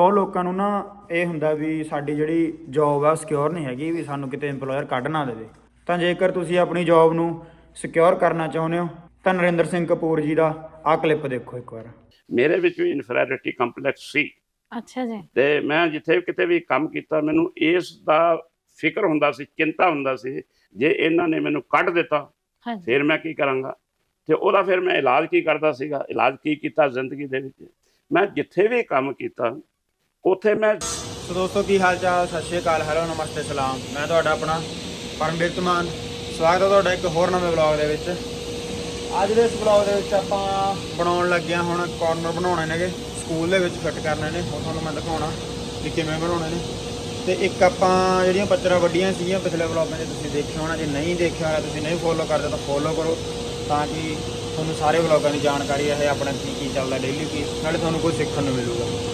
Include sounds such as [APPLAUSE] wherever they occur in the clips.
ਬਹੁਤ ਲੋਕਾਂ ਨੂੰ ਨਾ ਇਹ ਹੁੰਦਾ ਵੀ ਸਾਡੀ ਜਿਹੜੀ ਜੌਬ ਆ ਸਿਕਿਉਰ ਨਹੀਂ ਹੈਗੀ ਵੀ ਸਾਨੂੰ ਕਿਤੇ EMPLOYER ਕੱਢ ਨਾ ਦੇਵੇ। ਤਾਂ ਜੇਕਰ ਤੁਸੀਂ ਆਪਣੀ ਜੌਬ ਨੂੰ ਸਿਕਿਉਰ ਕਰਨਾ ਚਾਹੁੰਦੇ ਹੋ ਤਾਂ ਨਰਿੰਦਰ ਸਿੰਘ ਕਪੂਰ ਜੀ ਦਾ ਆਹ ਕਲਿੱਪ ਦੇਖੋ ਇੱਕ ਵਾਰ। ਮੇਰੇ ਵਿੱਚ ਵੀ ਇਨਫੈਰੀਟੀ ਕੰਪਲੈਕਸ ਸੀ। ਅੱਛਾ ਜੀ। ਤੇ ਮੈਂ ਜਿੱਥੇ ਕਿਤੇ ਵੀ ਕੰਮ ਕੀਤਾ ਮੈਨੂੰ ਇਸ ਦਾ ਫਿਕਰ ਹੁੰਦਾ ਸੀ ਚਿੰਤਾ ਹੁੰਦਾ ਸੀ ਜੇ ਇਹਨਾਂ ਨੇ ਮੈਨੂੰ ਕੱਢ ਦਿੱਤਾ ਫਿਰ ਮੈਂ ਕੀ ਕਰਾਂਗਾ? ਤੇ ਉਹਦਾ ਫਿਰ ਮੈਂ ਇਲਾਜ ਕੀ ਕਰਦਾ ਸੀਗਾ? ਇਲਾਜ ਕੀ ਕੀਤਾ ਜ਼ਿੰਦਗੀ ਦੇ ਵਿੱਚ? ਮੈਂ ਜਿੱਥੇ ਵੀ ਕੰਮ ਕੀਤਾ ਉੱਥੇ ਮੈਂ ਸੋ ਦੋਸਤੋ, ਕੀ ਹਾਲ ਚਾਲ? ਸਤਿ ਸ਼੍ਰੀ ਅਕਾਲ, ਹੈਲੋ, ਨਮਸਤੇ, ਸਲਾਮ। ਮੈਂ ਤੁਹਾਡਾ ਆਪਣਾ ਪਰਮਵੀਰ ਧਮਾਨ ਸਵਾਗਤ ਹੈ ਤੁਹਾਡਾ ਇੱਕ ਹੋਰ ਨਵੇਂ ਵਲੌਗ ਦੇ ਵਿੱਚ। ਅੱਜ ਦੇ ਇਸ ਵਲੌਗ ਦੇ ਵਿੱਚ ਆਪਾਂ ਬਣਾਉਣ ਲੱਗੇ ਹਾਂ ਹੁਣ ਕਾਰਨਰ ਬਣਾਉਣੇ ਨੇਗੇ। ਸਕੂਲ ਦੇ ਵਿੱਚ ਫਿੱਟ ਕਰਨੇ ਨੇ। ਉਹ ਤੁਹਾਨੂੰ ਮੈਂ ਦਿਖਾਉਣਾ ਵੀ ਕਿਵੇਂ ਬਣਾਉਣੇ ਨੇ। ਤੇ ਇੱਕ ਆਪਾਂ ਜਿਹੜੀਆਂ ਪੱਚਰਾਂ ਵੱਡੀਆਂ ਸੀਗੀਆਂ ਪਿਛਲੇ ਵਲੌਗਾਂ 'ਚ ਤੁਸੀਂ ਦੇਖਿਆ ਹੋਣਾ। ਜੇ ਨਹੀਂ ਦੇਖਿਆ ਹੋਣਾ, ਤੁਸੀਂ ਨਹੀਂ ਫੋਲੋ ਕਰਦੇ ਤਾਂ ਫੋਲੋ ਕਰੋ ਤਾਂ ਕਿ ਤੁਹਾਨੂੰ ਸਾਰੇ ਵਲੌਗਾਂ ਦੀ ਜਾਣਕਾਰੀ ਹੈ ਆਪਣਾ ਕੀ ਕੀ ਚੱਲਦਾ ਡੇਲੀ ਕੀ। ਨਾਲੇ ਤੁਹਾਨੂੰ ਕੁਝ ਸਿੱਖਣ ਨੂੰ ਮਿਲੂਗਾ।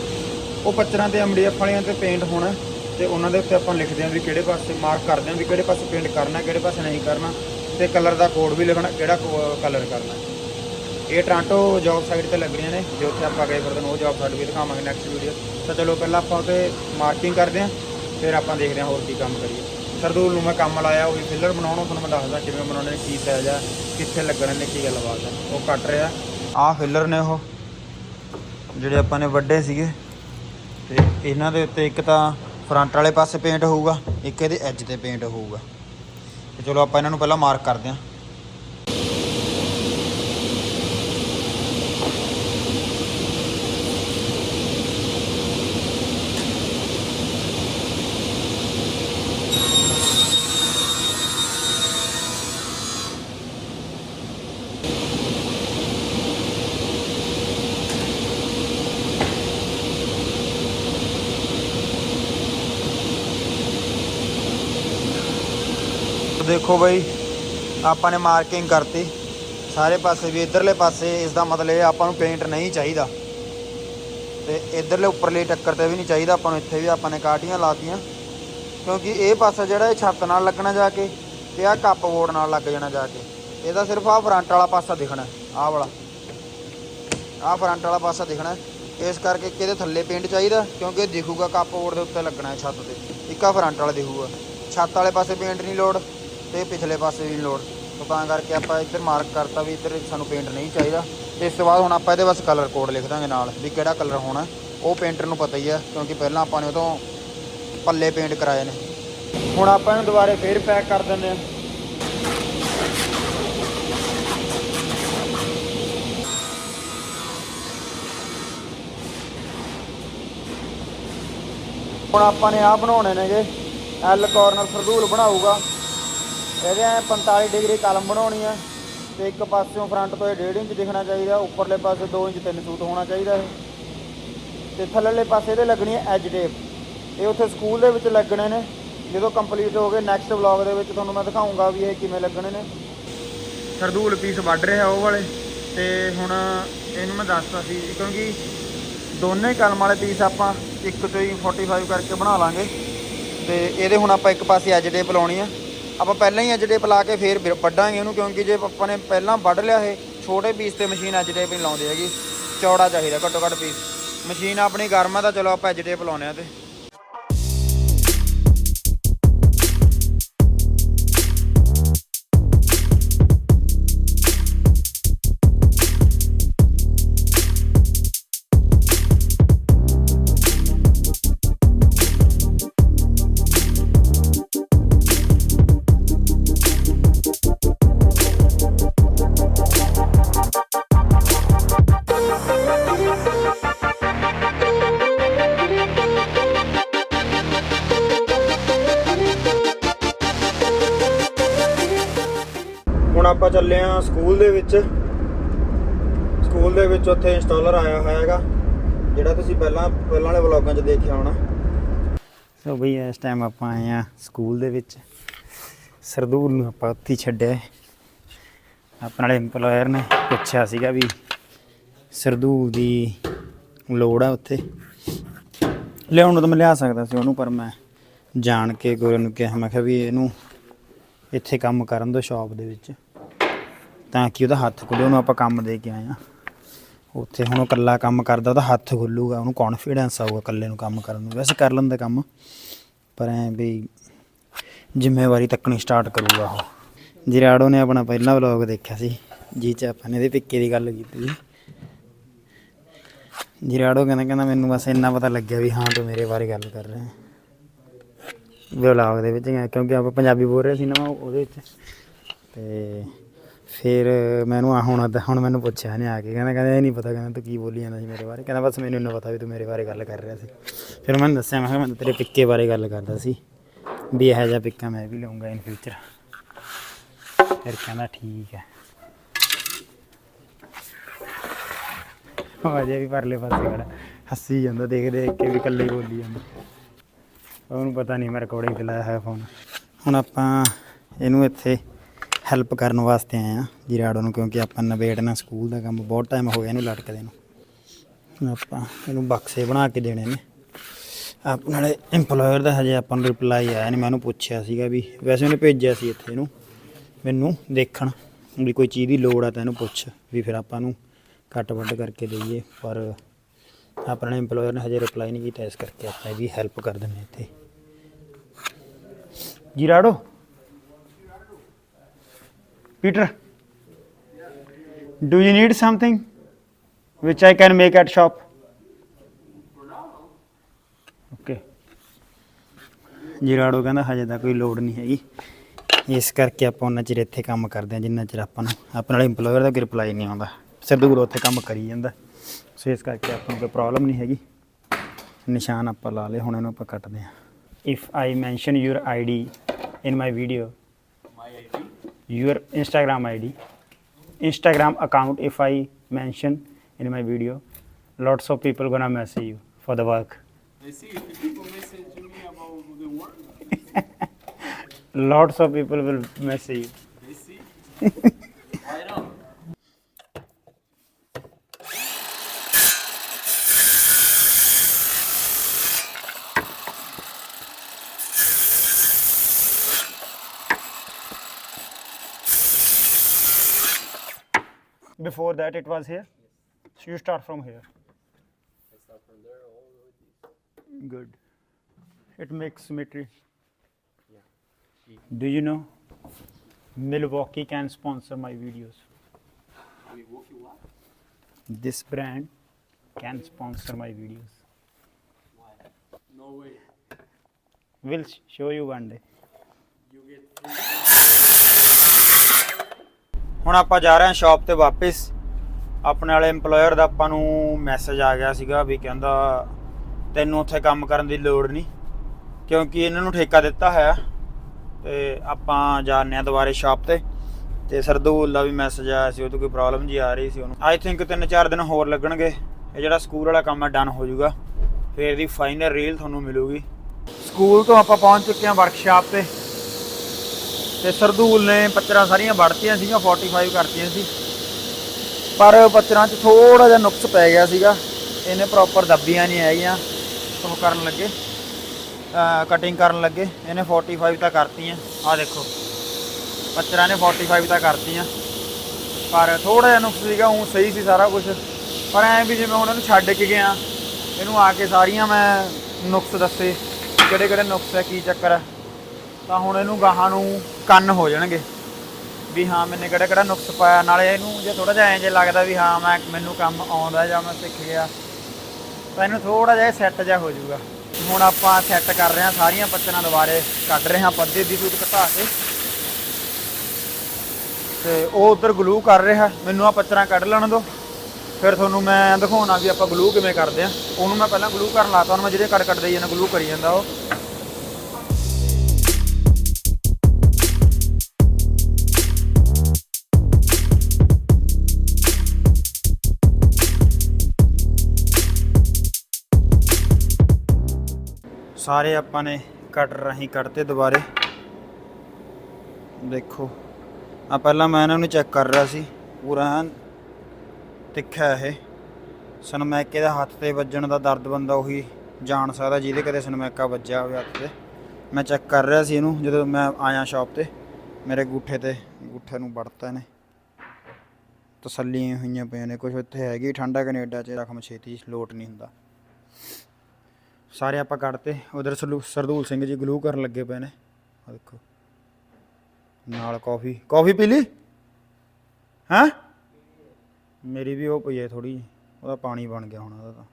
ਉਹ ਪੱਚਰਾਂ ਤੇ ਐਮਡੀਐਫ ਵਾਲਿਆਂ ਤੇ ਪੇਂਟ ਹੋਣਾ ਤੇ ਉਹਨਾਂ ਦੇ ਉੱਤੇ ਆਪਾਂ ਲਿਖਦੇ ਹਾਂ ਵੀ ਕਿਹੜੇ ਪਾਸੇ ਮਾਰਕ ਕਰਦੇ ਹਾਂ, ਵੀ ਕਿਹੜੇ ਪਾਸੇ ਪੇਂਟ ਕਰਨਾ, ਕਿਹੜੇ ਪਾਸੇ ਨਹੀਂ ਕਰਨਾ ਤੇ ਕਲਰ ਦਾ ਕੋਡ ਵੀ ਲਿਖਣਾ, ਕਿਹੜਾ ਕਲਰ ਕਰਨਾ। ਇਹ ਟ੍ਰਾਂਟੋ ਜੌਬ ਸਾਈਟ ਤੇ ਲੱਗਣੀਆਂ ਨੇ, ਜੋ ਉੱਥੇ ਆਪਾਂ ਗਏ ਫਿਰ ਤੁਹਾਨੂੰ ਉਹ ਜੌਬ ਸਾਈਟ ਵੀ ਦਿਖਾਵਾਂਗੇ ਨੈਕਸਟ ਵੀਡੀਓ ਤਾਂ ਚਲੋ ਪਹਿਲਾਂ ਆਪਾਂ ਉਹਤੇ ਮਾਰਕਿੰਗ ਕਰਦੇ ਹਾਂ, ਫਿਰ ਆਪਾਂ ਦੇਖਦੇ ਹਾਂ ਹੋਰ ਕੀ ਕੰਮ ਕਰੀਏ। ਸਰਦੂਲ ਨੂੰ ਮੈਂ ਕੰਮ ਲਾਇਆ, ਉਹ ਵੀ ਫਿਲਰ ਬਣਾਉਣਾ ਤੁਹਾਨੂੰ ਮੈਂ ਦੱਸਦਾ ਕਿਵੇਂ ਬਣਾਉਣੇ ਨੇ, ਕੀ ਸਾਈਜ਼ ਆ, ਕਿੱਥੇ ਲੱਗਣੇ ਨੇ, ਕੀ ਗੱਲਬਾਤ ਹੈ ਉਹ ਕੱਟ ਰਿਹਾ। ਆਹ ਫਿਲਰ ਨੇ ਉਹ, ਜਿਹੜੇ ਆਪਾਂ ਨੇ ਵੱਡੇ ਸੀਗੇ। ਤੇ ਇਹਨਾਂ ਦੇ ਉੱਤੇ ਇੱਕ ਤਾਂ ਫਰੰਟ ਵਾਲੇ ਪਾਸੇ ਪੇਂਟ ਹੋਊਗਾ, ਇੱਕ ਇਹਦੇ ਐਜ ਤੇ ਪੇਂਟ ਹੋਊਗਾ। ਤੇ ਚਲੋ ਆਪਾਂ ਇਹਨਾਂ ਨੂੰ ਪਹਿਲਾਂ ਮਾਰਕ ਕਰਦੇ ਹਾਂ। ਦੇਖੋ ਬਈ, ਆਪਾਂ ਨੇ ਮਾਰਕਿੰਗ ਕਰਤੀ। ਸਾਰੇ ਪਾਸੇ ਵੀ ਇਧਰਲੇ ਪਾਸੇ ਇਸ ਦਾ ਮਤਲਬ ਇਹ ਆਪਾਂ ਨੂੰ ਪੇਂਟ ਨਹੀਂ ਚਾਹੀਦਾ। ਤੇ ਇਧਰਲੇ ਉੱਪਰਲੇ ਟੱਕਰ ਤੇ ਵੀ ਨਹੀਂ ਚਾਹੀਦਾ, ਆਪਾਂ ਨੂੰ ਇੱਥੇ ਵੀ ਆਪਾਂ ਨੇ ਕਾਟੀਆਂ ਲਾਤੀਆਂ। ਕਿਉਂਕਿ ਇਹ ਪਾਸਾ ਜਿਹੜਾ ਇਹ ਛੱਤ ਨਾਲ ਲੱਗਣਾ ਜਾ ਕੇ ਤੇ ਆਹ ਕੱਪ ਬੋਰਡ ਨਾਲ ਲੱਗ ਜਾਣਾ ਜਾ ਕੇ। ਇਹਦਾ ਸਿਰਫ ਆਹ ਫਰੰਟ ਵਾਲਾ ਪਾਸਾ ਦਿਖਣਾ, ਆਹ ਵਾਲਾ। ਆਹ ਫਰੰਟ ਵਾਲਾ ਪਾਸਾ ਦਿਖਣਾ। ਇਸ ਕਰਕੇ ਕਿਹਦੇ ਥੱਲੇ ਪੇਂਟ ਚਾਹੀਦਾ, ਕਿਉਂਕਿ ਇਹ ਦਿਖੂਗਾ ਕੱਪ ਬੋਰਡ ਦੇ ਉੱਤੇ ਲੱਗਣਾ ਹੈ ਛੱਤ ਤੇ। ਇੱਕ ਆ ਫਰੰਟ ਵਾਲਾ ਦਿਖੂਗਾ। ਛੱਤ ਵਾਲੇ ਪਾਸੇ ਪੇਂਟ ਨਹੀਂ ਲੋੜ। ਤੇ ਪਿਛਲੇ ਪਾਸੇ ਵੀ ਨਹੀਂ ਲੋੜ। ਤਾਂ ਕਰਕੇ ਆਪਾਂ ਇੱਧਰ ਮਾਰਕ ਕਰਤਾ ਵੀ ਇੱਧਰ ਸਾਨੂੰ ਪੇਂਟ ਨਹੀਂ ਚਾਹੀਦਾ। ਤੇ ਇਸ ਤੋਂ ਬਾਅਦ ਹੁਣ ਆਪਾਂ ਇਹਦੇ ਬਸ ਕਲਰ ਕੋਡ ਲਿਖ ਦਾਂਗੇ ਨਾਲ, ਵੀ ਕਿਹੜਾ ਕਲਰ ਹੋਣਾ। ਉਹ ਪੇਂਟਰ ਨੂੰ ਪਤਾ ਹੀ ਹੈ ਕਿਉਂਕਿ ਪਹਿਲਾਂ ਆਪਾਂ ਨੇ ਉਹ ਤੋਂ ਪੱਲੇ ਪੇਂਟ ਕਰਾਏ ਨੇ। ਹੁਣ ਆਪਾਂ ਇਹਨੂੰ ਦੁਬਾਰੇ ਫੇਰ ਪੈਕ ਕਰ ਦਿੰਦੇ ਹਾਂ। ਹੁਣ ਆਪਾਂ ਨੇ ਆਹ ਬਣਾਉਣੇ ਨੇਗੇ ਐਲ ਕਾਰਨਰ ਸਰਦੂਲ ਬਣਾਊਗਾ। ਇਹਦੇ ਐ 45 ਡਿਗਰੀ ਕਲਮ ਬਣਾਉਣੀ ਆ ਤੇ ਇੱਕ ਪਾਸਿਓਂ ਫਰੰਟ ਤੋਂ ਇਹ 1.5 ਇੰਚ ਦਿਖਣਾ ਚਾਹੀਦਾ, ਉੱਪਰਲੇ ਪਾਸੇ 2 ਇੰਚ 3 ਸੂਤ ਹੋਣਾ ਚਾਹੀਦਾ ਇਹ। ਤੇ ਥੱਲੇਲੇ ਪਾਸੇ ਇਹਦੇ ਲੱਗਣੀ ਹੈ ਐਜ ਟੇਪ ਇਹ ਉੱਥੇ ਸਕੂਲ ਦੇ ਵਿੱਚ ਲੱਗਣੇ ਨੇ। ਜਦੋਂ ਕੰਪਲੀਟ ਹੋ ਗਏ ਨੈਕਸਟ ਵਲੌਗ ਦੇ ਵਿੱਚ ਤੁਹਾਨੂੰ ਮੈਂ ਦਿਖਾਉਂਗਾ ਵੀ ਇਹ ਕਿਵੇਂ ਲੱਗਣੇ ਨੇ। ਸਰਦੂਲ ਪੀਸ ਵੱਢ ਰਿਹਾ ਉਹ ਵਾਲੇ। ਤੇ ਹੁਣ ਇਹਨੂੰ ਮੈਂ ਦੱਸਤਾ ਸੀ, ਕਿਉਂਕਿ ਦੋਨੇ ਕਲਮ ਵਾਲੇ ਪੀਸ ਆਪਾਂ ਇੱਕ ਤੋਂ ਹੀ 45 ਕਰਕੇ ਬਣਾ ਲਾਂਗੇ। ਤੇ ਇਹਦੇ ਹੁਣ ਆਪਾਂ ਇੱਕ ਪਾਸੇ ਐਜ ਟੇਪ ਲਾਉਣੀ ਆ। ਆਪਾਂ ਪਹਿਲਾਂ ਹੀ ਐਜ ਟੇਪ ਲਾ ਕੇ ਫੇਰ ਵੱਢਾਂਗੇ ਉਹਨੂੰ, ਕਿਉਂਕਿ ਜੇ ਆਪਾਂ ਨੇ ਪਹਿਲਾਂ ਵੱਢ ਲਿਆ ਇਹ ਛੋਟੇ ਪੀਸ ਤੇ ਮਸ਼ੀਨ ਐਜ ਟੇਪ ਨਹੀਂ ਲਾਉਂਦੇ ਹੈਗੀ। ਚੌੜਾ ਚਾਹੀਦਾ ਘੱਟੋ ਘੱਟ ਪੀਸ ਮਸ਼ੀਨ ਆਪਣੀ ਗਰਮ ਆ ਤਾਂ ਚਲੋ ਆਪਾਂ ਐਜ ਟੇਪ ਲਾਉਨੇ ਆ ਤੇ। ਚੱਲੇ ਆ ਸਕੂਲ ਦੇ ਵਿੱਚ। ਸਕੂਲ ਦੇ ਵਿੱਚ ਉੱਥੇ ਇੰਸਟਾਲਰ ਆਇਆ ਹੋਇਆ ਹੈਗਾ, ਜਿਹੜਾ ਤੁਸੀਂ ਪਹਿਲਾਂ ਪਹਿਲਾਂ ਵਾਲੇ ਵਲੌਗਾਂ 'ਚ ਦੇਖਿਆ ਹੋਣਾ। ਸੋ ਬਈ, ਇਸ ਟਾਈਮ ਆਪਾਂ ਆਏ ਆ ਸਕੂਲ ਦੇ ਵਿੱਚ। ਸਰਦੂਲ ਨੂੰ ਆਪਾਂ ਉੱਥੇ ਛੱਡਿਆ ਆਪਣੇ ਵਾਲੇ EMPLOYER ਨੇ ਪੁੱਛਿਆ ਸੀਗਾ ਵੀ ਸਰਦੂਲ ਦੀ ਲੋੜ ਆ ਉੱਥੇ। ਲਿਆਉਣ ਨੂੰ ਤਾਂ ਮੈਂ ਲਿਆ ਸਕਦਾ ਸੀ ਉਹਨੂੰ, ਪਰ ਮੈਂ ਜਾਣ ਕੇ ਗੋਰੇ ਨੂੰ ਕਿਹਾ, ਮੈਂ ਕਿਹਾ ਵੀ ਇਹਨੂੰ ਇੱਥੇ ਕੰਮ ਕਰਨ ਦੋ ਸ਼ਾਪ ਦੇ ਵਿੱਚ। ਤਾਂ ਕਿ ਉਹਦਾ ਹੱਥ ਖੁੱਲੇ, ਉਹਨੂੰ ਆਪਾਂ ਕੰਮ ਦੇ ਕੇ ਆਏ ਆ ਉੱਥੇ ਹੁਣ ਉਹ ਇਕੱਲਾ ਕੰਮ ਕਰਦਾ, ਉਹਦਾ ਹੱਥ ਖੁੱਲੂਗਾ, ਉਹਨੂੰ ਕੌਨਫੀਡੈਂਸ ਆਊਗਾ ਇਕੱਲੇ ਨੂੰ ਕੰਮ ਕਰਨ ਨੂੰ। ਵੈਸੇ ਕਰ ਲੈਂਦਾ ਕੰਮ, ਪਰ ਐ ਵੀ ਜ਼ਿੰਮੇਵਾਰੀ ਤੱਕਣੀ ਸਟਾਰਟ ਕਰੂਗਾ ਉਹ। ਜਿਰਾੜੋ ਨੇ ਆਪਣਾ ਪਹਿਲਾ ਵਲੌਗ ਦੇਖਿਆ ਸੀ, ਜੀ ਚ ਆਪਾਂ ਨੇ ਇਹਦੇ ਪਿੱਕੇ ਦੀ ਗੱਲ ਕੀਤੀ ਸੀ। ਜਿਰਾੜੋ ਕਹਿੰਦਾ ਕਹਿੰਦਾ ਮੈਨੂੰ ਬਸ ਇੰਨਾ ਪਤਾ ਲੱਗਿਆ ਵੀ ਹਾਂ, ਤੂੰ ਮੇਰੇ ਬਾਰੇ ਗੱਲ ਕਰ ਰਿਹਾ। ਵਲੌਗ ਦੇ ਵਿੱਚ ਕਿਉਂਕਿ ਆਪਾਂ ਪੰਜਾਬੀ ਬੋਲ ਰਹੇ ਸੀ ਨਾ, ਉਹਦੇ ਵਿੱਚ। ਤੇ ਫਿਰ ਮੈਨੂੰ ਆ ਹੁਣ ਅੱਧ- ਹੁਣ ਮੈਨੂੰ ਪੁੱਛਿਆ ਨੇ ਆ ਕੇ, ਕਹਿੰਦਾ ਕਹਿੰਦਾ ਇਹ ਨਹੀਂ ਪਤਾ, ਕਹਿੰਦਾ ਤੂੰ ਕੀ ਬੋਲੀ ਜਾਂਦਾ ਸੀ ਮੇਰੇ ਬਾਰੇ। ਕਹਿੰਦਾ ਬਸ ਮੈਨੂੰ ਇੰਨਾ ਪਤਾ ਵੀ ਤੂੰ ਮੇਰੇ ਬਾਰੇ ਗੱਲ ਕਰ ਰਿਹਾ ਸੀ। ਫਿਰ ਮੈਂ ਦੱਸਿਆ, ਮੈਂ ਕਿਹਾ ਮੈਂ ਤੇਰੇ ਪਿੱਕੇ ਬਾਰੇ ਗੱਲ ਕਰਦਾ ਸੀ, ਵੀ ਇਹੋ ਜਿਹਾ ਪਿੱਕਾ ਮੈਂ ਵੀ ਲਊਂਗਾ ਇਨ ਫਿਊਚਰ ਫਿਰ ਕਹਿੰਦਾ ਠੀਕ ਹੈ। ਉਹ ਅਜੇ ਵੀ ਪਰਲੇ ਪਾਸੇ ਖੜਾ, ਹੱਸੀ ਜਾਂਦਾ, ਦੇਖ ਦੇਖ ਕੇ ਵੀ ਇਕੱਲੇ ਬੋਲੀ ਜਾਂਦਾ। ਉਹਨੂੰ ਪਤਾ ਨਹੀਂ ਮੈਂ ਰਿਕਾਰਡਿੰਗ ਤੇ ਲਾਇਆ ਹੈ ਫੋਨ ਹੁਣ ਆਪਾਂ ਇਹਨੂੰ ਇੱਥੇ ਹੈਲਪ ਕਰਨ ਵਾਸਤੇ ਆਏ ਆ ਜੀਰਾੜੋ ਨੂੰ, ਕਿਉਂਕਿ ਆਪਾਂ ਨਵੇੜਨਾ ਸਕੂਲ ਦਾ ਕੰਮ ਬਹੁਤ ਟਾਈਮ ਹੋ ਗਿਆ ਇਹਨੂੰ ਲਟਕਦੇ ਨੂੰ। ਆਪਾਂ ਇਹਨੂੰ ਬਕਸੇ ਬਣਾ ਕੇ ਦੇਣੇ ਨੇ। ਆਪ ਨਾਲੇ EMPLOYER ਦਾ ਹਜੇ ਆਪਾਂ ਨੂੰ ਰਿਪਲਾਈ ਆਇਆ ਨਹੀਂ ਮੈਂ ਉਹਨੂੰ ਪੁੱਛਿਆ ਸੀਗਾ ਵੀ ਵੈਸੇ ਉਹਨੇ ਭੇਜਿਆ ਸੀ ਇੱਥੇ ਇਹਨੂੰ, ਮੈਨੂੰ ਦੇਖਣ ਵੀ ਕੋਈ ਚੀਜ਼ ਦੀ ਲੋੜ ਆ ਤਾਂ ਇਹਨੂੰ ਪੁੱਛ ਵੀ ਫਿਰ ਆਪਾਂ ਨੂੰ ਕੱਟ ਵੱਢ ਕਰਕੇ ਦੇਈਏ, ਪਰ ਆਪਣੇ EMPLOYER ਨੇ ਹਜੇ ਰਿਪਲਾਈ ਨਹੀਂ ਕੀਤਾ ਇਸ ਕਰਕੇ ਆਪਾਂ ਇਹਦੀ ਹੈਲਪ ਕਰ ਦਿੰਦੇ ਇੱਥੇ। ਜੀਰਾੜੋ Peter, do you need something which I can make at shop? Okay. ਜਿਰਾੜੋ ਕਹਿੰਦਾ ਹਜੇ ਤਾਂ ਕੋਈ ਲੋੜ ਨਹੀਂ ਹੈਗੀ। ਇਸ ਕਰਕੇ ਆਪਾਂ ਉਹਨਾਂ ਚਿਰ ਇੱਥੇ ਕੰਮ ਕਰਦੇ ਹਾਂ ਜਿੰਨਾ ਚਿਰ ਆਪਾਂ ਨੂੰ ਆਪਣੇ ਵਾਲੇ EMPLOYER ਦਾ ਕੋਈ ਰਿਪਲਾਈ ਨਹੀਂ ਆਉਂਦਾ। ਸਰਦੂਰ ਉੱਥੇ ਕੰਮ ਕਰੀ ਜਾਂਦਾ। ਸੋ ਇਸ ਕਰਕੇ ਆਪਾਂ ਨੂੰ ਕੋਈ ਪ੍ਰੋਬਲਮ ਨਹੀਂ ਹੈਗੀ। ਨਿਸ਼ਾਨ ਆਪਾਂ ਲਾ ਲਏ ਹੁਣ ਇਹਨੂੰ ਆਪਾਂ ਕੱਟਦੇ ਹਾਂ। If I mention your ID in my video your Instagram ID, Instagram account. If I mention in my video, lots of people gonna message you for the work. I see people messaging me about the work. [LAUGHS] Lots of people will message you. They see. [LAUGHS] Before that, it was here. So you start from here. I start from there all the way Good. It makes symmetry. Yeah. Do you know Milwaukee can sponsor my videos? Milwaukee what? This brand can sponsor my videos. Why? No way. We'll sh- show you one day. You get. ਹੁਣ ਆਪਾਂ ਜਾ ਰਹੇ ਹਾਂ shop ਤੇ ਵਾਪਸ। ਆਪਣੇ ਵਾਲੇ EMPLOYER ਦਾ ਆਪਾਂ ਨੂੰ ਮੈਸੇਜ ਆ ਗਿਆ ਸੀਗਾ ਵੀ ਕਹਿੰਦਾ, ਤੈਨੂੰ ਉੱਥੇ ਕੰਮ ਕਰਨ ਦੀ ਲੋੜ ਨਹੀਂ, ਕਿਉਂਕਿ ਇਹਨਾਂ ਨੂੰ ਠੇਕਾ ਦਿੱਤਾ ਹੋਇਆ ਤੇ ਆਪਾਂ ਜਾਣਦੇ ਹਾਂ ਦੁਬਾਰੇ ਸ਼ਾਪ ਤੇ। ਤੇ ਸਰਦੂਲ ਦਾ ਵੀ ਮੈਸੇਜ ਆਇਆ ਸੀ ਉਹ ਤੋਂ ਕੋਈ ਪ੍ਰੋਬਲਮ ਜੀ ਆ ਰਹੀ ਸੀ ਉਹਨੂੰ। ਆਈ ਥਿੰਕ 3-4 ਦਿਨ ਹੋਰ ਲੱਗਣਗੇ। ਇਹ ਜਿਹੜਾ ਸਕੂਲ ਵਾਲਾ ਕੰਮ ਹੈ ਡਨ ਹੋ ਜਾਊਗਾ। ਫਿਰ ਇਹਦੀ ਫਾਈਨਲ ਰੀਲ ਤੁਹਾਨੂੰ ਮਿਲੂਗੀ। ਸਕੂਲ ਤੋਂ ਆਪਾਂ ਪਹੁੰਚ ਚੁੱਕੇ ਹਾਂ ਵਰਕਸ਼ਾਪ ਤੇ। ਤੇ ਸਰਦੂਲ ਨੇ ਪੱਚਰਾਂ ਸਾਰੀਆਂ ਵੜਤੀਆਂ ਸੀਗੀਆਂ 45 ਕਰਤੀਆਂ ਸੀ। ਪਰ ਪੱਚਰਾਂ 'ਚ ਥੋੜਾ ਜਿਹਾ ਨੁਕਸ ਪੈ ਗਿਆ ਸੀਗਾ। ਇਹਨੇ ਪ੍ਰੋਪਰ ਦੱਬੀਆਂ ਨਹੀਂ ਹੈਗੀਆਂ। ਉਹ ਕਰਨ ਲੱਗੇ। ਕਟਿੰਗ ਕਰਨ ਲੱਗੇ। ਇਹਨੇ 45 ਤਾਂ ਕਰਤੀਆਂ। ਆਹ ਦੇਖੋ। ਪੱਚਰਾਂ ਨੇ 45 ਤਾਂ ਕਰਤੀਆਂ। ਪਰ ਥੋੜਾ ਜਿਹਾ ਨੁਕਸ ਸੀਗਾ, ਉਹ ਸਹੀ ਸੀ ਸਾਰਾ ਕੁਝ ਪਰ ਐ ਵੀ ਜਿਵੇਂ ਹੁਣ ਇਹਨੂੰ ਛੱਡ ਕੇ ਗਿਆ, ਇਹਨੂੰ ਆ ਕੇ ਸਾਰੀਆਂ ਮੈਂ ਨੁਕਸ ਦੱਸੇ ਕਿਹੜੇ ਕਿਹੜੇ ਨੁਕਸ ਹੈ, ਕੀ ਚੱਕਰ ਹੈ। ਤਾਂ ਹੁਣ ਇਹਨੂੰ ਗਾਹਾਂ ਨੂੰ ਕੰਨ ਹੋ ਜਾਣਗੇ। ਵੀ ਹਾਂ, ਮੈਨੇ ਕਿਹੜਾ ਕਿਹੜਾ ਨੁਕਸ ਪਾਇਆ। ਨਾਲੇ ਇਹਨੂੰ ਜੇ ਥੋੜਾ ਜਿਹਾ ਐਂ ਜੇ ਲੱਗਦਾ ਵੀ ਹਾਂ, ਮੈਂ ਮੈਨੂੰ ਕੰਮ ਆਉਂਦਾ ਜਾਂ ਮੈਂ ਸਿੱਖ ਗਿਆ, ਤਾਂ ਇਹਨੂੰ ਥੋੜਾ ਜਿਹਾ ਸੈੱਟ ਜਿਹਾ ਹੋ ਜਾਊਗਾ। ਹੁਣ ਆਪਾਂ ਸੈੱਟ ਕਰ ਰਹੇ ਹਾਂ ਸਾਰੀਆਂ ਪੱਤਰਾਂ ਦੁਬਾਰੇ, ਕੱਢ ਰਹੇ ਹਾਂ ਪੱਦੇ ਦੀ ਸੂਤ ਘਟਾ ਕੇ। ਤੇ ਉਹ ਉਧਰ ਗਲੂ ਕਰ ਰਿਹਾ। ਮੈਨੂੰ ਆ ਪੱਤਰਾਂ ਕੱਢ ਲੈਣ ਦਿਓ। ਫਿਰ ਤੁਹਾਨੂੰ ਮੈਂ ਦਿਖਾਉਣਾ ਵੀ ਆਪਾਂ ਗਲੂ ਕਿਵੇਂ ਕਰਦੇ ਆ ਉਹਨੂੰ ਮੈਂ ਪਹਿਲਾਂ ਗਲੂ ਕਰਨ ਲਾਤਾ, ਉਹਨੂੰ ਮੈਂ ਜਿਹੜੇ ਕੱਟ ਕੱਟ ਦੇਈ ਜਾਂਦਾ ਗਲੂ ਕਰੀ ਜਾਂਦਾ ਉਹ। ਸਾਰੇ ਆਪਾਂ ਨੇ ਕਟਰ ਰਾਹੀਂ ਕੱਢਤੇ ਦੁਬਾਰੇ। ਦੇਖੋ ਆ ਪਹਿਲਾਂ ਮੈਂ ਇਹਨਾਂ ਨੂੰ ਚੈੱਕ ਕਰ ਰਿਹਾ ਸੀ। ਪੂਰਾ ਐਨ ਤਿੱਖਾ ਇਹ। ਸਨਮੈਕੇ ਦਾ ਹੱਥ ਤੇ ਵੱਜਣ ਦਾ ਦਰਦ ਬੰਦਾ ਉਹੀ ਜਾਣ ਸਕਦਾ ਜਿਹਦੇ ਕਦੇ ਸਨਮੈਕਾ ਵੱਜਿਆ ਹੋਵੇ ਹੱਥ ਤੇ। ਮੈਂ ਚੈੱਕ ਕਰ ਰਿਹਾ ਸੀ ਇਹਨੂੰ ਜਦੋਂ ਮੈਂ ਆਇਆ ਸ਼ਾਪ ਤੇ। ਮੇਰੇ ਗੂਠੇ ਤੇ ਗੂਠੇ ਨੂੰ ਵੜਤਾ ਨੇ ਤਸੱਲੀਆਂ ਹੋਈਆਂ ਪਈਆਂ ਨੇ ਕੁਝ ਉੱਥੇ ਹੈਗੀ ਠੰਡਾ ਕੈਨੇਡਾ 'ਚ ਜ਼ਖਮ ਛੇਤੀ ਲੋਟ ਨਹੀਂ ਹੁੰਦਾ। ਸਾਰੇ ਆਪਾਂ ਕੱਢਤੇ ਉਧਰ ਸਰਦੂਲ ਸਿੰਘ ਜੀ ਗਲੂ ਕਰਨ ਲੱਗੇ ਪਏ ਨੇ। ਆ ਦੇਖੋ। ਨਾਲ ਕਾਫੀ ਕਾਫੀ ਪੀ ਲਈ? ਹੈਂ? ਮੇਰੀ ਵੀ ਉਹ ਪਈ ਹੈ ਥੋੜੀ ਉਹਦਾ ਪਾਣੀ ਬਣ ਗਿਆ ਹੁਣ ਉਹਦਾ ਤਾਂ।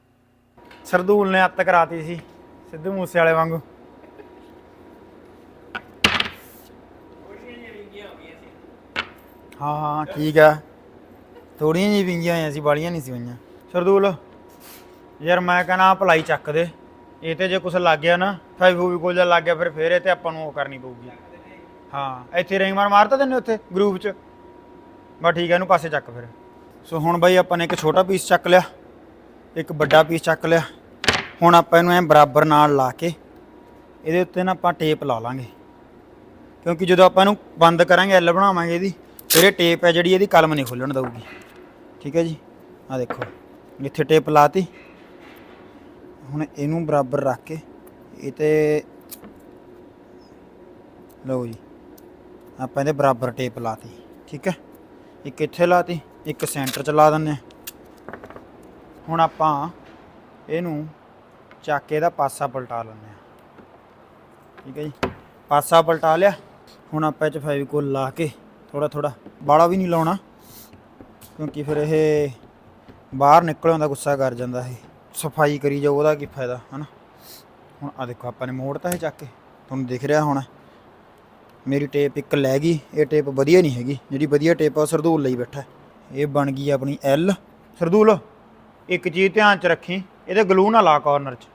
ਸਰਦੂਲ ਨੇ ਅੱਤ ਕਰਾਤੀ ਸੀ, ਸਿੱਧੂ ਮੂਸੇ ਵਾਲੇ ਵਾਂਗੂ। ਹਾਂ ਹਾਂ ਠੀਕ ਆ। ਥੋੜੀਆਂ ਜਿਹੀ ਵਿੰਗੀਆਂ ਹੋਈਆਂ ਸੀ ਬਾਲੀਆਂ ਨਹੀਂ ਸੀ ਹੋਈਆਂ। ਸਰਦੂਲ, ਯਾਰ ਮੈਂ ਕਹਣਾ ਭਲਾਈ ਚੱਕ ਦੇ। ਇਹ ਤੇ ਜੇ ਕੁਛ ਲੱਗ ਗਿਆ ਨਾ ਫਾਈਵ ਵੀ ਕੋਲ ਲੱਗ ਗਿਆ, ਫਿਰ ਫੇਰ ਇਹ ਤੇ ਆਪਾਂ ਨੂੰ ਉਹ ਕਰਨੀ ਪਊਗੀ। ਹਾਂ, ਇੱਥੇ ਰਿੰਗ ਮਾਰ, ਮਾਰਤਾ ਤੈਨੇ ਉੱਥੇ ਗਰੂਪ 'ਚ? ਬਸ ਠੀਕ ਹੈ ਇਹਨੂੰ ਪਾਸੇ ਚੱਕ ਫਿਰ। ਸੋ ਹੁਣ ਬਾਈ ਆਪਾਂ ਨੇ ਇੱਕ ਛੋਟਾ ਪੀਸ ਚੱਕ ਲਿਆ, ਇੱਕ ਵੱਡਾ ਪੀਸ ਚੱਕ ਲਿਆ। ਹੁਣ ਆਪਾਂ ਇਹਨੂੰ ਐ ਬਰਾਬਰ ਨਾਲ ਲਾ ਕੇ ਇਹਦੇ ਉੱਤੇ ਨਾ ਆਪਾਂ ਟੇਪ ਲਾ ਲਾਂਗੇ। ਕਿਉਂਕਿ ਜਦੋਂ ਆਪਾਂ ਇਹਨੂੰ ਬੰਦ ਕਰਾਂਗੇ ਐਲ ਬਣਾਵਾਂਗੇ ਇਹਦੀ, ਫਿਰ ਇਹ ਟੇਪ ਹੈ ਜਿਹੜੀ, ਇਹਦੀ ਕਲਮ ਨਹੀਂ ਖੁੱਲਣ ਦਊਗੀ। ਠੀਕ ਹੈ ਜੀ? ਆ ਦੇਖੋ, ਇੱਥੇ ਟੇਪ ਲਾਤੀ। ਹੁਣ ਇਹਨੂੰ ਬਰਾਬਰ ਰੱਖ ਕੇ, ਇਹ ਤੇ ਲਓ ਜੀ, ਆਪਾਂ ਇਹਦੇ ਬਰਾਬਰ ਟੇਪ ਲਾਤੀ, ਠੀਕ ਹੈ? ਇੱਕ ਇੱਥੇ ਲਾਤੀ, ਇੱਕ ਸੈਂਟਰ 'ਚ ਲਾ ਦਿੰਨੇ ਆ ਹੁਣ ਆਪਾਂ ਇਹਨੂੰ ਚੱਕ ਕੇ ਇਹਦਾ ਪਾਸਾ ਪਲਟਾ ਲੈਂਦੇ ਆ ਠੀਕ ਹੈ ਜੀ? ਪਾਸਾ ਪਲਟਾ ਲਿਆ, ਹੁਣ ਆਪਾਂ ਇਹ 'ਚ ਫੈਵੀਕੋਲ ਲਾ ਕੇ ਥੋੜਾ ਥੋੜਾ ਬਾਲਾ ਵੀ ਨਹੀਂ ਲਾਉਣਾ, ਕਿਉਂਕਿ ਫਿਰ ਇਹ ਬਾਹਰ ਨਿਕਲ ਆਉਂਦਾ ਗੁੱਸਾ ਕਰ ਜਾਂਦਾ ਇਹ। ਸਫ਼ਾਈ ਕਰੀ ਜਾਓ, ਉਹਦਾ ਕੀ ਫਾਇਦਾ, ਹਨਾ? ਹੁਣ ਆ ਦੇਖੋ, ਆਪਾਂ ਨੇ ਮੋੜਤਾ ਇਹ ਚੱਕ ਕੇ ਤੁਹਾਨੂੰ ਦਿਖ ਰਿਹਾ ਹੋਣਾ। ਮੇਰੀ ਟੇਪ ਇੱਕ ਲੈ ਗਈ, ਇਹ ਟੇਪ ਵਧੀਆ ਨਹੀਂ ਹੈਗੀ, ਜਿਹੜੀ ਵਧੀਆ ਟੇਪ ਆ ਸਰਦੂਲ ਲਈ ਬੈਠਾ ਇਹ ਬਣ ਗਈ ਆਪਣੀ ਐਲ ਸਰਦੂਲ, ਇੱਕ ਚੀਜ਼ ਧਿਆਨ ਚ ਰੱਖੀ, ਇਹਦੇ ਗਲੂ ਨਾ ਲਾ ਕਾਰਨਰ 'ਚ।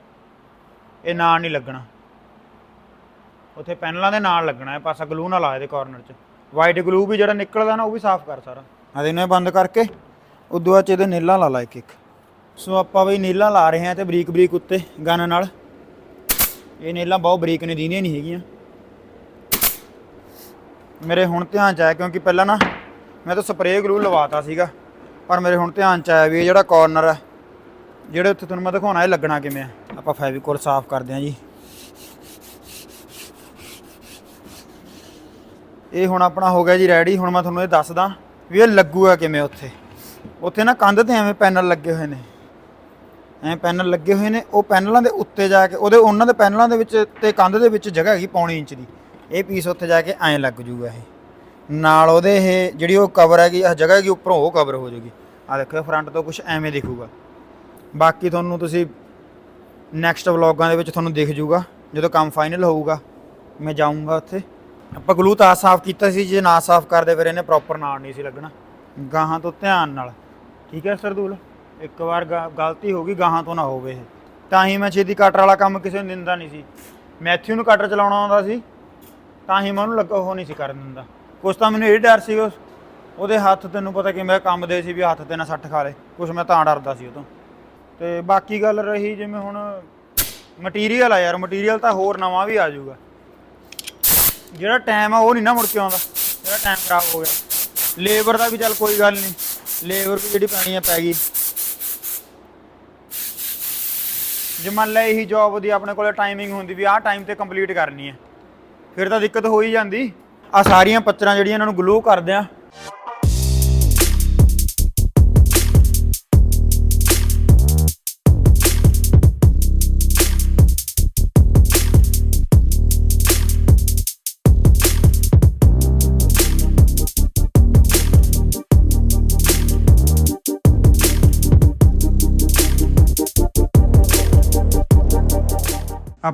ਇਹ ਨਾਲ ਨਹੀਂ ਲੱਗਣਾ। ਉੱਥੇ ਪੈਨਲਾਂ ਦੇ ਨਾਲ ਲੱਗਣਾ ਹੈ, ਪਾਸਾ ਗਲੂ ਨਾ ਲਾ ਇਹਦੇ ਕਾਰਨਰ 'ਚ। ਵਾਈਟ ਗਲੂ ਵੀ ਜਿਹੜਾ ਨਿਕਲਦਾ ਨਾ, ਉਹ ਵੀ ਸਾਫ਼ ਕਰ ਸਾਰਾ। ਆ ਇਹਨੂੰ ਬੰਦ ਕਰਕੇ, ਉਦੋਂ ਬਾਅਦ 'ਚ ਇਹਦੇ ਨੀਲਾਂ ਲਾ ਲਾ ਇੱਕ ਇੱਕ ਸੋ ਆਪਾਂ ਬਈ ਨੀਲਾਂ ਲਾ ਰਹੇ ਹਾਂ ਤੇ ਬਰੀਕ ਬਰੀਕ ਉੱਤੇ ਗਨ ਨਾਲ। ਇਹ ਨੀਲਾਂ ਬਹੁਤ ਬਰੀਕ ਨੇ ਦੀਦੀਆਂ ਨਹੀਂ ਹੈਗੀਆਂ। ਮੇਰੇ ਹੁਣ ਧਿਆਨ ਚ ਆਇਆ ਕਿਉਂਕਿ ਪਹਿਲਾਂ ਨਾ ਮੈਂ ਤਾਂ ਸਪਰੇਅ ਗਲੂ ਲਵਾਤਾ ਸੀਗਾ, ਪਰ ਮੇਰੇ ਹੁਣ ਧਿਆਨ ਚ ਆਇਆ ਵੀ ਇਹ ਜਿਹੜਾ ਕਾਰਨਰ ਹੈ ਜਿਹੜੇ ਉੱਥੇ ਤੁਹਾਨੂੰ ਮੈਂ ਦਿਖਾਉਣਾ, ਇਹ ਲੱਗਣਾ ਕਿਵੇਂ ਆ? ਆਪਾਂ ਫੈਵੀਕੋਲ ਸਾਫ਼ ਕਰਦੇ ਹਾਂ ਜੀ। ਇਹ ਹੁਣ ਆਪਣਾ ਹੋ ਗਿਆ ਜੀ ਰੈਡੀ ਹੁਣ ਮੈਂ ਤੁਹਾਨੂੰ ਇਹ ਦੱਸਦਾ ਵੀ ਇਹ ਲੱਗੂਗਾ ਕਿਵੇਂ ਉੱਥੇ। ਉੱਥੇ ਨਾ ਕੰਧ ਤੇ ਐਵੇਂ ਪੈਨਲ ਲੱਗੇ ਹੋਏ ਨੇ। ਐਂ ਪੈਨਲ ਲੱਗੇ ਹੋਏ ਨੇ, ਉਹ ਪੈਨਲਾਂ ਦੇ ਉੱਤੇ ਜਾ ਕੇ, ਉਹਦੇ ਉਹਨਾਂ ਦੇ ਪੈਨਲਾਂ ਦੇ ਵਿੱਚ ਤੇ ਕੰਧ ਦੇ ਵਿੱਚ ਜਗ੍ਹਾ ਹੈਗੀ ਪੌਣੀ ਇੰਚ ਦੀ। ਇਹ ਪੀਸ ਉੱਥੇ ਜਾ ਕੇ ਐਂ ਲੱਗ ਜੂਗਾ ਇਹ। ਨਾਲ ਉਹਦੇ ਇਹ ਜਿਹੜੀ ਉਹ ਕਵਰ ਹੈਗੀ ਇਹ ਜਗ੍ਹਾ ਹੈਗੀ, ਉੱਪਰੋਂ ਉਹ ਕਵਰ ਹੋ ਜੂਗੀ। ਆ ਦੇਖੋ ਫਰੰਟ ਤੋਂ ਕੁਝ ਐਵੇਂ ਦਿਖੂਗਾ। ਬਾਕੀ ਤੁਹਾਨੂੰ ਤੁਸੀਂ ਨੈਕਸਟ ਵਲੌਗਾਂ ਦੇ ਵਿੱਚ ਤੁਹਾਨੂੰ ਦਿਖ ਜੂਗਾ, ਜਦੋਂ ਕੰਮ ਫਾਈਨਲ ਹੋਊਗਾ। ਮੈਂ ਜਾਊਂਗਾ ਉੱਥੇ। ਆਪਾਂ ਗਲੂ ਤਾਂ ਸਾਫ਼ ਕੀਤਾ ਸੀ, ਜੇ ਨਾ ਸਾਫ਼ ਕਰਦੇ ਫਿਰ ਇਹਨੇ ਪ੍ਰੋਪਰ ਨਾਲ ਨਹੀਂ ਸੀ ਲੱਗਣਾ। ਗਾਹਾਂ ਤੋਂ ਧਿਆਨ ਨਾਲ। ਠੀਕ ਹੈ ਸਰਦੂਲ? ਇੱਕ ਵਾਰ ਗ- ਗਲਤੀ ਹੋ ਗਈ, ਗਾਹਾਂ ਤੋਂ ਨਾ ਹੋਵੇ ਇਹ। ਤਾਂ ਹੀ ਮੈਂ ਛੇਤੀ ਕਟਰ ਵਾਲਾ ਕੰਮ ਕਿਸੇ ਨੂੰ ਦਿੰਦਾ ਨਹੀਂ ਸੀ। ਮੈਥਿਊ ਨੂੰ ਕਟਰ ਚਲਾਉਣਾ ਆਉਂਦਾ ਸੀ, ਤਾਂ ਹੀ ਮੈਂ ਉਹਨੂੰ ਲੱਗਾ, ਉਹ ਨਹੀਂ ਸੀ ਕਰਨ ਦਿੰਦਾ। ਕੁਛ ਤਾਂ ਮੈਨੂੰ ਇਹ ਡਰ ਸੀ ਉਸ। ਉਹਦੇ ਹੱਥ ਤੈਨੂੰ ਪਤਾ ਕਿ ਮੈਂ ਕੰਮ ਦੇ ਸੀ ਵੀ ਹੱਥ ਤੇ ਨਾ ਸੱਟ ਖਾ ਲੇ। ਕੁਛ ਮੈਂ ਤਾਂ ਡਰਦਾ ਸੀ ਉਹ ਤੋਂ ਤੇ ਬਾਕੀ ਗੱਲ ਰਹੀ ਜਿਵੇਂ ਹੁਣ ਮਟੀਰੀਅਲ ਆ ਯਾਰ ਮਟੀਰੀਅਲ ਤਾਂ ਹੋਰ ਨਵਾਂ ਵੀ ਆ ਜਾਊਗਾ। ਜਿਹੜਾ ਟਾਈਮ ਆ ਉਹ ਨਹੀਂ ਨਾ ਮੁੜ ਕੇ ਆਉਂਦਾ। ਜਿਹੜਾ ਟਾਈਮ ਖਰਾਬ ਹੋ ਗਿਆ। ਲੇਬਰ ਦਾ ਵੀ ਚੱਲ ਕੋਈ ਗੱਲ ਨਹੀਂ। ਲੇਬਰ ਵੀ ਜਿਹੜੀ ਪੈਣੀ ਆ ਪੈ ਗਈ। ਜੇ ਮੰਨ ਲੈ ਇਹੀ ਜੌਬ ਦੀ ਆਪਣੇ ਕੋਲੇ ਟਾਈਮਿੰਗ ਹੁੰਦੀ ਵੀ ਆਹ ਟਾਈਮ ਤੇ ਕੰਪਲੀਟ ਕਰਨੀ ਹੈ, ਫਿਰ ਤਾਂ ਦਿੱਕਤ ਹੋ ਹੀ ਜਾਂਦੀ। ਆ ਸਾਰੀਆਂ ਪੱਤਰਾਂ ਜਿਹੜੀਆਂ ਇਹਨਾਂ ਨੂੰ ਗਲੂ ਕਰਦੇ ਆ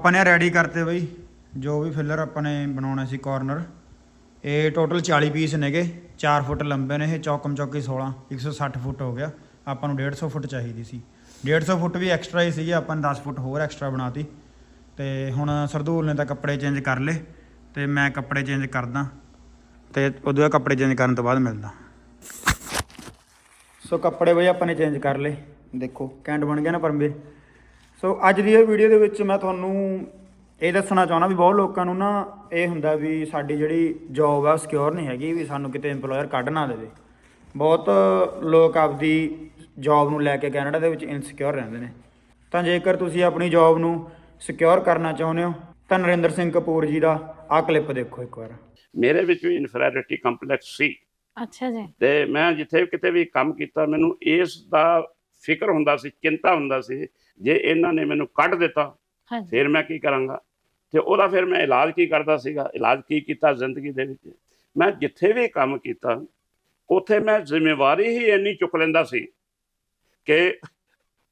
ਆਪਾਂ ਨੇ ਰੈਡੀ ਕਰਤੇ ਬਈ। ਜੋ ਵੀ ਫਿਲਰ ਆਪਾਂ ਨੇ ਬਣਾਉਣਾ ਸੀ ਕਾਰਨਰ ਇਹ ਟੋਟਲ 40 ਪੀਸ ਨੇਗੇ। 4 ਫੁੱਟ ਲੰਬੇ ਨੇ ਇਹ, ਚੌਕਮ ਚੌਕੀ 16 160 ਫੁੱਟ ਹੋ ਗਿਆ। ਆਪਾਂ ਨੂੰ 150 ਫੁੱਟ ਚਾਹੀਦੀ ਸੀ। 150 ਫੁੱਟ ਵੀ ਐਕਸਟਰਾ ਹੀ ਸੀਗੇ, ਆਪਾਂ ਨੇ 10 ਫੁੱਟ ਹੋਰ ਐਕਸਟਰਾ ਬਣਾਤੀ। ਤੇ ਹੁਣ ਸਰਦੂਲ ਨੇ ਤਾਂ ਕੱਪੜੇ ਚੇਂਜ ਕਰ ਲਏ ਤੇ ਮੈਂ ਕੱਪੜੇ ਚੇਂਜ ਕਰਦਾ। ਤੇ ਉਦੋਂ ਕੱਪੜੇ ਚੇਂਜ ਕਰਨ ਤੋਂ ਬਾਅਦ ਮਿਲਦਾ। ਸੋ ਕੱਪੜੇ ਬਈ ਆਪਾਂ ਨੇ ਚੇਂਜ ਕਰ ਲਏ। ਦੇਖੋ ਕੈਂਟ ਬਣ ਗਿਆ ਨਾ ਪਰਮਵੀਰ। ਸੋ ਅੱਜ ਦੀ ਇਹ ਵੀਡੀਓ ਦੇ ਵਿੱਚ ਮੈਂ ਤੁਹਾਨੂੰ ਇਹ ਦੱਸਣਾ ਚਾਹਣਾ ਵੀ ਬਹੁਤ ਲੋਕਾਂ ਨੂੰ ਨਾ ਇਹ ਹੁੰਦਾ ਵੀ ਸਾਡੀ ਜਿਹੜੀ ਜੌਬ ਆ ਸਿਕਿਉਰ ਨਹੀਂ ਹੈਗੀ ਵੀ ਸਾਨੂੰ ਕਿਤੇ EMPLOYER ਕੱਢ ਨਾ ਦੇਵੇ। ਬਹੁਤ ਲੋਕ ਆਪਦੀ ਜੌਬ ਨੂੰ ਲੈ ਕੇ ਕੈਨੇਡਾ ਦੇ ਵਿੱਚ ਇਨਸਿਕਿਉਰ ਰਹਿੰਦੇ ਨੇ। ਤਾਂ ਜੇਕਰ ਤੁਸੀਂ ਆਪਣੀ ਜੌਬ ਨੂੰ ਸਿਕਿਉਰ ਕਰਨਾ ਚਾਹੁੰਦੇ ਹੋ ਤਾਂ ਨਰਿੰਦਰ ਸਿੰਘ ਕਪੂਰ ਜੀ ਦਾ ਆਹ ਕਲਿੱਪ ਦੇਖੋ ਇੱਕ ਵਾਰ। ਮੇਰੇ ਵਿੱਚ ਵੀ ਇਨਫੈਰਿਟੀ ਕੰਪਲੈਕਸ ਸੀ। ਅੱਛਾ ਜੀ। ਤੇ ਮੈਂ ਜਿੱਥੇ ਕਿਤੇ ਵੀ ਕੰਮ ਕੀਤਾ ਮੈਨੂੰ ਇਸ ਦਾ ਫਿਕਰ ਹੁੰਦਾ ਸੀ ਚਿੰਤਾ ਹੁੰਦਾ ਸੀ ਜੇ ਇਹਨਾਂ ਨੇ ਮੈਨੂੰ ਕੱਢ ਦਿੱਤਾ ਫਿਰ ਮੈਂ ਕੀ ਕਰਾਂਗਾ? ਤੇ ਉਹਦਾ ਫਿਰ ਮੈਂ ਇਲਾਜ ਕੀ ਕਰਦਾ ਸੀਗਾ? ਇਲਾਜ ਕੀ ਕੀਤਾ ਜ਼ਿੰਦਗੀ ਦੇ ਵਿੱਚ? ਮੈਂ ਜਿੱਥੇ ਵੀ ਕੰਮ ਕੀਤਾ ਉੱਥੇ ਮੈਂ ਜ਼ਿੰਮੇਵਾਰੀ ਹੀ ਇੰਨੀ ਚੁੱਕ ਲੈਂਦਾ ਸੀ ਕਿ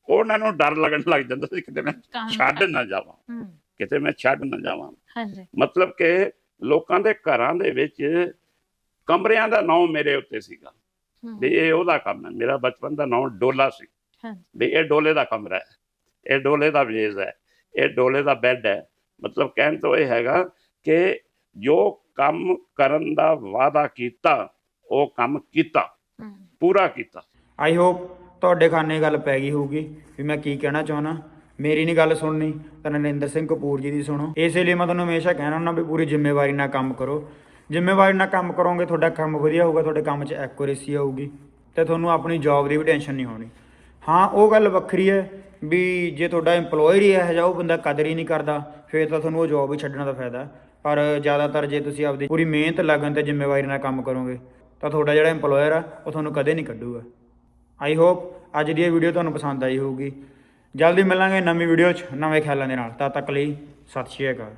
ਉਹਨਾਂ ਨੂੰ ਡਰ ਲੱਗਣ ਲੱਗ ਜਾਂਦਾ ਸੀ ਕਿਤੇ ਮੈਂ ਛੱਡ ਨਾ ਜਾਵਾਂ। ਕਿਤੇ ਮੈਂ ਛੱਡ ਨਾ ਜਾਵਾਂ। ਹਾਂਜੀ। ਮਤਲਬ ਕਿ ਲੋਕਾਂ ਦੇ ਘਰਾਂ ਦੇ ਵਿੱਚ ਕਮਰਿਆਂ ਦਾ ਨਾਮ ਮੇਰੇ ਉੱਤੇ ਸੀਗਾ। ਵੀ ਇਹ ਉਹਦਾ ਕੰਮ ਹੈ। ਮੇਰਾ ਬਚਪਨ ਦਾ ਨਾਮ ਡੋਲਾ ਸੀ। ਵੀ ਇਹ ਡੋਲੇ ਦਾ ਕਮਰਾ ਹੈ। ਇਹ ਡੋਲੇ ਦਾ ਵੇਜ਼ ਹੈ, ਇਹ ਡੋਲੇ ਦਾ ਬੈੱਡ ਹੈ। ਮਤਲਬ ਕਹਿਣ ਤੋਂ ਇਹ ਹੈਗਾ ਕਿ ਜੋ ਕੰਮ ਕਰਨ ਦਾ ਵਾਅਦਾ ਕੀਤਾ, ਉਹ ਕੰਮ ਕੀਤਾ, ਪੂਰਾ ਕੀਤਾ। ਆਈ ਹੋਪ ਤੁਹਾਡੇ ਖਾਨੇ ਗੱਲ ਪੈ ਗਈ ਹੋਊਗੀ ਵੀ ਮੈਂ ਕੀ ਕਹਿਣਾ ਚਾਹੁੰਦਾ। ਮੇਰੀ ਨਹੀਂ ਗੱਲ ਸੁਣਨੀ, ਤਾਂ ਨਰਿੰਦਰ ਸਿੰਘ ਕਪੂਰ ਜੀ ਦੀ ਸੁਣੋ। ਇਸੇ ਲਈ ਮੈਂ ਤੁਹਾਨੂੰ ਹਮੇਸ਼ਾ ਕਹਿਣਾ ਹੁੰਦਾ ਵੀ ਪੂਰੀ ਜ਼ਿੰਮੇਵਾਰੀ ਨਾਲ ਕੰਮ ਕਰੋ। ਜ਼ਿੰਮੇਵਾਰੀ ਨਾਲ ਕੰਮ ਕਰੋਗੇ, ਤੁਹਾਡਾ ਕੰਮ ਵਧੀਆ ਹੋਊਗਾ, ਤੁਹਾਡੇ ਕੰਮ 'ਚ ਐਕੂਰੇਸੀ ਆਊਗੀ, ਤੇ ਤੁਹਾਨੂੰ ਆਪਣੀ ਜੌਬ ਦੀ ਵੀ ਟੈਨਸ਼ਨ ਨਹੀਂ ਹੋਣੀ। ਹਾਂ, ਉਹ ਗੱਲ ਵੱਖਰੀ ਹੈ ਵੀ ਜੇ ਤੁਹਾਡਾ EMPLOYER ਹੀ ਇਹੋ ਜਿਹਾ ਉਹ ਬੰਦਾ ਕਦਰ ਹੀ ਨਹੀਂ ਕਰਦਾ, ਫਿਰ ਤਾਂ ਤੁਹਾਨੂੰ ਉਹ ਜੌਬ ਹੀ ਛੱਡਣ ਦਾ ਫਾਇਦਾ। ਪਰ ਜ਼ਿਆਦਾਤਰ ਜੇ ਤੁਸੀਂ ਆਪਦੀ ਪੂਰੀ ਮਿਹਨਤ, ਲਗਨ ਤੇ ਜ਼ਿੰਮੇਵਾਰੀ ਨਾਲ ਕੰਮ ਕਰੋਗੇ, ਤਾਂ ਤੁਹਾਡਾ ਜਿਹੜਾ EMPLOYER ਆ, ਉਹ ਤੁਹਾਨੂੰ ਕਦੇ ਨਹੀਂ ਕੱਢੂਗਾ। ਆਈ ਹੋਪ ਅੱਜ ਦੀ ਇਹ ਵੀਡੀਓ ਤੁਹਾਨੂੰ ਪਸੰਦ ਆਈ ਹੋਊਗੀ। ਜਲਦੀ ਮਿਲਾਂਗੇ ਨਵੀਂ ਵੀਡੀਓ 'ਚ ਨਵੇਂ ਖਿਆਲਾਂ ਦੇ ਨਾਲ। ਤਦ ਤੱਕ ਲਈ ਸਤਿ ਸ਼੍ਰੀ ਅਕਾਲ।